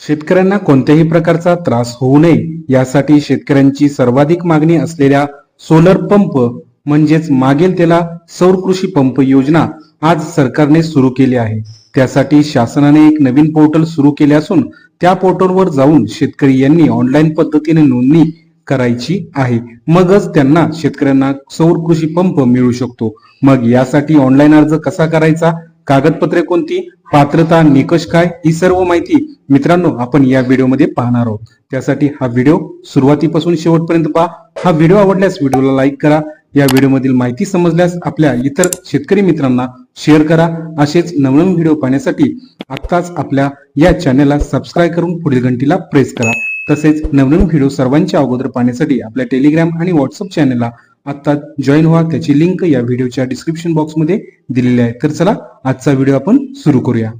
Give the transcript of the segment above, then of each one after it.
शेतकऱ्यांना कोणत्याही प्रकारचा त्रास होऊ नये यासाठी शेतकऱ्यांची सर्वाधिक मागणी असलेल्या सोलर पंप म्हणजेच मागेल त्याला सौर कृषी पंप योजना आज सरकारने सुरू केली आहे. त्यासाठी शासनाने एक नवीन पोर्टल सुरू केले असून त्या पोर्टलवर जाऊन शेतकरी यांनी ऑनलाईन पद्धतीने नोंदणी करायची आहे. मगच त्यांना शेतकऱ्यांना सौर कृषी पंप मिळू शकतो. मग यासाठी ऑनलाईन अर्ज कसा करायचा? कागदपत्रे कोणती? पात्रता निकष काय? ही सर्व माहिती मित्रांनो आपण या व्हिडिओमध्ये पाहणार आहोत. त्यासाठी हा व्हिडिओ सुरुवातीपासून शेवटपर्यंत पहा. हा व्हिडिओ आवडल्यास व्हिडिओला लाईक करा. या व्हिडिओमधील माहिती समजल्यास आपल्या इतर शेतकरी मित्रांना शेअर करा. असेच नवनवीन व्हिडिओ पाहण्यासाठी आत्ताच आपल्या या चॅनलला सबस्क्राईब करून पुढील घंटीला प्रेस करा. तसेच नवनवीन व्हिडिओ सर्वांच्या अगोदर पाहण्यासाठी आपल्या टेलिग्राम आणि व्हॉट्सअप चॅनलला आता जॉईन व्हा. त्याची लिंक या व्हिडिओच्या डिस्क्रिप्शन बॉक्समध्ये दिलेली आहे. तर चला आजचा व्हिडिओ आपण सुरू करूया.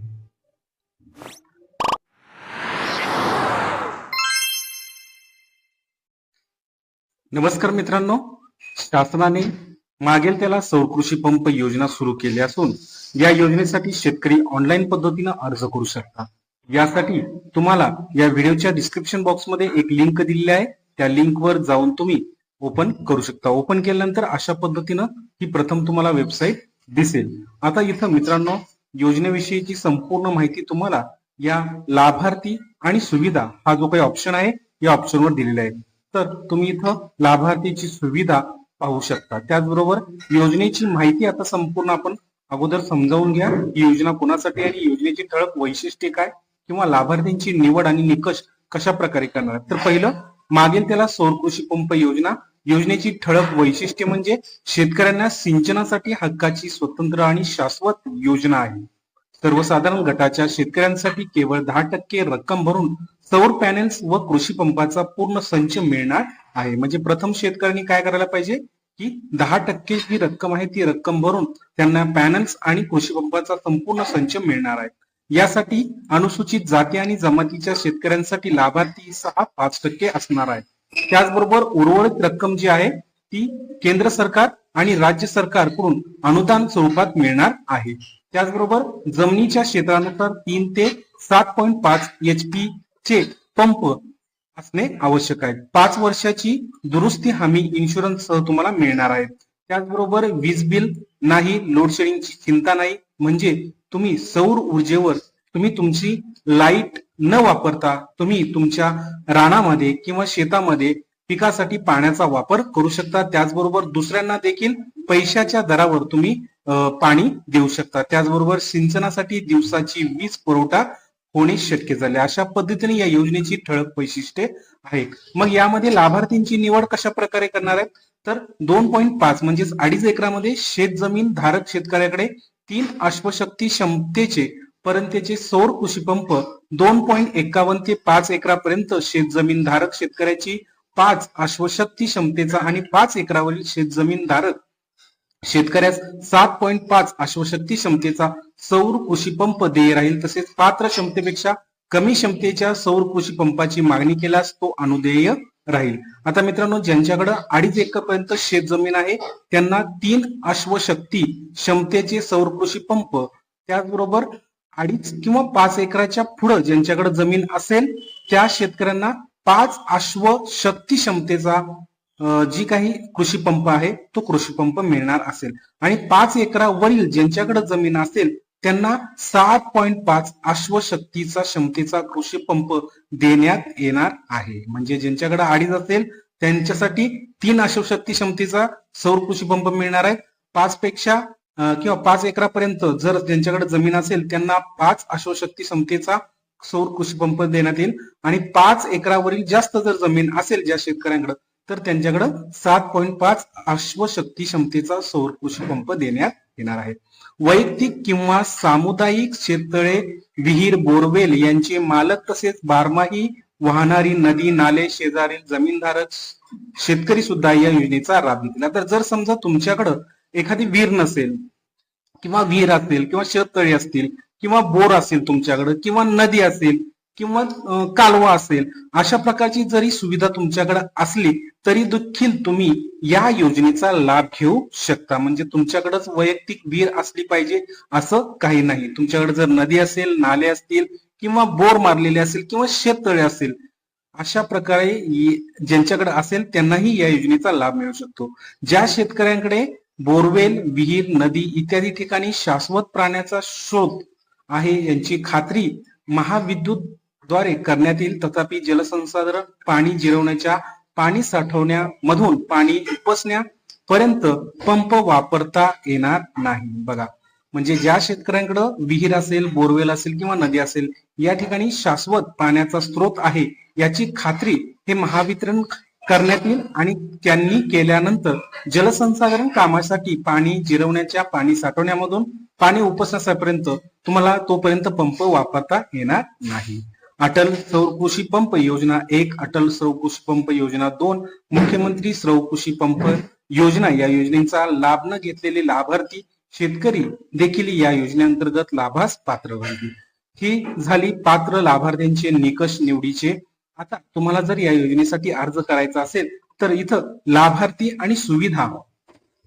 नमस्कार मित्रांनो. शासनाने मागेल त्याला सौर कृषी पंप योजना सुरू केली असून या योजनेसाठी शेतकरी ऑनलाईन पद्धतीनं अर्ज करू शकतात. यासाठी तुम्हाला या व्हिडिओच्या डिस्क्रिप्शन बॉक्समध्ये एक लिंक दिलेली आहे. त्या लिंकवर जाऊन तुम्ही ओपन करू शकता. ओपन केल्यानंतर अशा पद्धतीनं ही प्रथम तुम्हाला वेबसाईट दिसेल. आता इथं मित्रांनो योजनेविषयीची संपूर्ण माहिती तुम्हाला या लाभार्थी आणि सुविधा हा जो काही ऑप्शन आहे या ऑप्शनवर दिलेला आहे. तर तुम्ही इथं लाभार्थीची सुविधा पाहू शकता. त्याचबरोबर योजनेची माहिती आता संपूर्ण आपण अगोदर समजावून घ्या. ही योजना कोणासाठी आणि योजनेची ठळक वैशिष्ट्ये काय? किंवा लाभार्थ्यांची निवड आणि निकष कशा प्रकारे करणार? तर पहिलं मागेल त्याला सौर कृषी पंप योजना योजनेची ठळक वैशिष्ट्ये म्हणजे शेतकऱ्यांना सिंचनासाठी हक्काची स्वतंत्र आणि शाश्वत योजना आहे. सर्वसाधारण गटाच्या शेतकऱ्यांसाठी केवळ दहा टक्के रक्कम भरून सौर पॅनेल्स व कृषी पंपाचा पूर्ण संच मिळणार आहे. म्हणजे प्रथम शेतकऱ्यांनी काय करायला पाहिजे? की दहा टक्के जी रक्कम आहे ती रक्कम भरून त्यांना पॅनल्स आणि कृषी पंपाचा संपूर्ण संच मिळणार आहे. यासाठी अनुसूचित जाती आणि जमातीच्या शेतकऱ्यांसाठी लाभार्थी सहा पाच टक्के असणार आहे. त्याचबरोबर उर्वरित रक्कम जी आहे ती केंद्र सरकार आणि राज्य सरकारकडून अनुदान स्वरूपात मिळणार आहे. त्याचबरोबर जमिनीच्या क्षेत्रानुसार तीन ते सात पॉईंट पाच एच पी चे पंप असणे आवश्यक आहे. पाच वर्षाची दुरुस्ती हमी इन्शुरन्स सह तुम्हाला मिळणार आहे. त्याचबरोबर वीज बिल नाही लोडशेडिंगची चिंता नाही म्हणजे तुम्ही सौर ऊर्जेवर तुम्ही तुमची लाइट न वापरता तुम्ही तुमच्या रानामध्ये किंवा शेतामध्ये पिकासाठी पाण्याचा वापर करू शकता. त्याचबरोबर दुसऱ्यांना देखील पैशाच्या दरावर तुम्ही पाणी देऊ शकता. त्याचबरोबर सिंचनासाठी दिवसाची वीज पुरवठा होणे शक्य झाले. अशा पद्धतीने या योजनेची ठळक वैशिष्ट्ये आहेत. मग यामध्ये लाभार्थींची निवड कशा प्रकारे करणार आहेत? तर दोन पॉईंट पाच म्हणजेच अडीच एकरामध्ये शेत जमीन धारक शेतकऱ्याकडे तीन अश्वशक्ती क्षमतेचे पर्यंतचे सौर कृषी पंप दोन पॉईंट एकावन्न ते पाच एकरापर्यंत शेतजमीन धारक शेतकऱ्याची पाच अश्वशक्ती क्षमतेचा आणि पाच एकरावरील शेतजमीन धारक शेतकऱ्यास सात पॉईंट पाच अश्वशक्ती क्षमतेचा सौर कृषी पंप देय राहील. तसेच पात्र क्षमतेपेक्षा कमी क्षमतेच्या सौर कृषी पंपाची मागणी केल्यास तो अनुदेय राहील. आता मित्रांनो ज्यांच्याकडे अडीच एकर पर्यंत शेत जमीन आहे त्यांना तीन अश्वशक्ती क्षमतेचे सौर कृषी पंप त्याचबरोबर अडीच किंवा पाच एकराच्या पुढं ज्यांच्याकडे जमीन असेल त्या शेतकऱ्यांना पाच अश्वशक्ती क्षमतेचा जी काही कृषी पंप आहे तो कृषी पंप मिळणार असेल. आणि पाच एकरावरील ज्यांच्याकडे जमीन असेल त्यांना सात पॉईंट पाच अश्वशक्तीचा क्षमतेचा कृषी पंप देण्यात येणार आहे. म्हणजे ज्यांच्याकडे अडीच असेल त्यांच्यासाठी तीन अश्वशक्ती क्षमतेचा सौर कृषी पंप मिळणार आहे. पाच पेक्षा किंवा पाच एकरापर्यंत जर ज्यांच्याकडे जमीन असेल त्यांना पाच अश्वशक्ती क्षमतेचा सौर कृषी पंप देण्यात येईल. आणि पाच एकरावरील जास्त जर जमीन असेल ज्या शेतकऱ्यांकडे तर त्यांच्याकडे सात पॉईंट पाच अश्वशक्ती क्षमतेचा सौर कृषी पंप देण्यात येणार आहेत. वैयक्तिक किंवा सामुदायिक शेततळे विहीर बोरवेल यांचे मालक तसेच बारमाही वाहणारी नदी नाले शेजारील जमीनधारक शेतकरी सुद्धा या योजनेचा लाभ घेतला. तर जर समजा तुमच्याकडं एखादी विहीर नसेल किंवा विहीर असेल किंवा शेततळी असतील किंवा बोर असेल तुमच्याकडं किंवा नदी असेल किंवा कालवा असेल अशा प्रकारची जरी सुविधा तुमच्याकडे असली तरी देखील तुम्ही या योजनेचा लाभ घेऊ शकता. म्हणजे तुमच्याकडेच वैयक्तिक विहीर असली पाहिजे असं काही नाही. तुमच्याकडे जर नदी असेल नाले असतील किंवा बोर मारलेले असेल किंवा शेततळे असेल अशा प्रकारे ज्यांच्याकडे असेल त्यांनाही या योजनेचा लाभ मिळू शकतो. ज्या शेतकऱ्यांकडे बोरवेल विहीर नदी इत्यादी ठिकाणी शाश्वत प्राण्याचा शोध आहे यांची खात्री महाविद्युत द्वारे करण्यात येईल. तथापि जलसंसाधन पाणी जिरवण्याच्या पाणी साठवण्यामधून पाणी उपसण्यापर्यंत पंप वापरता येणार नाही. बघा म्हणजे ज्या शेतकऱ्यांकडे विहीर असेल बोरवेल असेल किंवा नदी असेल या ठिकाणी शाश्वत पाण्याचा स्रोत आहे याची खात्री हे महावितरण करण्यात येईल आणि त्यांनी केल्यानंतर जलसंसाधन कामासाठी पाणी जिरवण्याच्या पाणी साठवण्यामधून पाणी उपसण्यापर्यंत तुम्हाला तोपर्यंत पंप वापरता येणार नाही. अटल सौकृषी पंप योजना एक अटल सौर कृषी पंप योजना दोन मुख्यमंत्री सौर कृषी पंप योजना या योजनेचा लाभ न घेतलेले लाभार्थी शेतकरी देखील या योजनेअंतर्गत लाभास पात्र होतील ही झाली पात्र लाभार्थ्यांचे निकष निवडीचे. आता तुम्हाला जर या योजनेसाठी अर्ज करायचा असेल तर इथं लाभार्थी आणि सुविधा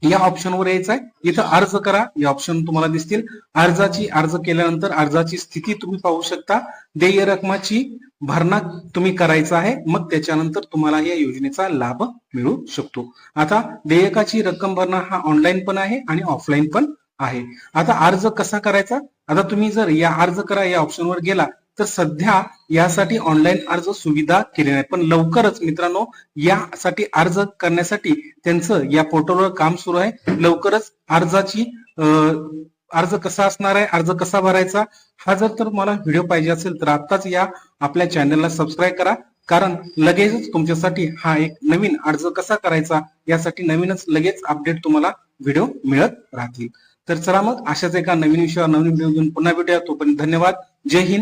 या ऑप्शनवर यायचं आहे. इथं अर्ज करा. या ऑप्शन तुम्हाला दिसतील. अर्जाची अर्ज केल्यानंतर अर्जाची स्थिती तुम्ही पाहू शकता. देय रकमाची भरणा तुम्ही करायचा आहे. मग त्याच्यानंतर तुम्हाला या योजनेचा लाभ मिळू शकतो. आता देयकाची रक्कम भरणा हा ऑनलाईन पण आहे आणि ऑफलाईन पण आहे. आता अर्ज कसा करायचा? आता तुम्ही जर या अर्ज करा या ऑप्शनवर गेला तर सध्या यासाठी ऑनलाईन अर्ज सुविधा केली नाही. पण लवकरच मित्रांनो यासाठी अर्ज करण्यासाठी त्यांचं या पोर्टलवर काम सुरू आहे. लवकरच अर्जाची अर्ज कसा असणार आहे अर्ज कसा भरायचा हा जर तर मला व्हिडिओ पाहिजे असेल तर आताच या आपल्या चॅनलला सबस्क्राईब करा. कारण लगेचच तुमच्यासाठी हा एक नवीन अर्ज कसा करायचा यासाठी नवीनच लगेच अपडेट तुम्हाला व्हिडिओ मिळत राहतील. तर चला मग अशाच एका नवीन विषयावर नवीन व्हिडिओ घेऊन पुन्हा भेटूया. तोपर्यंत धन्यवाद. जय हिंद.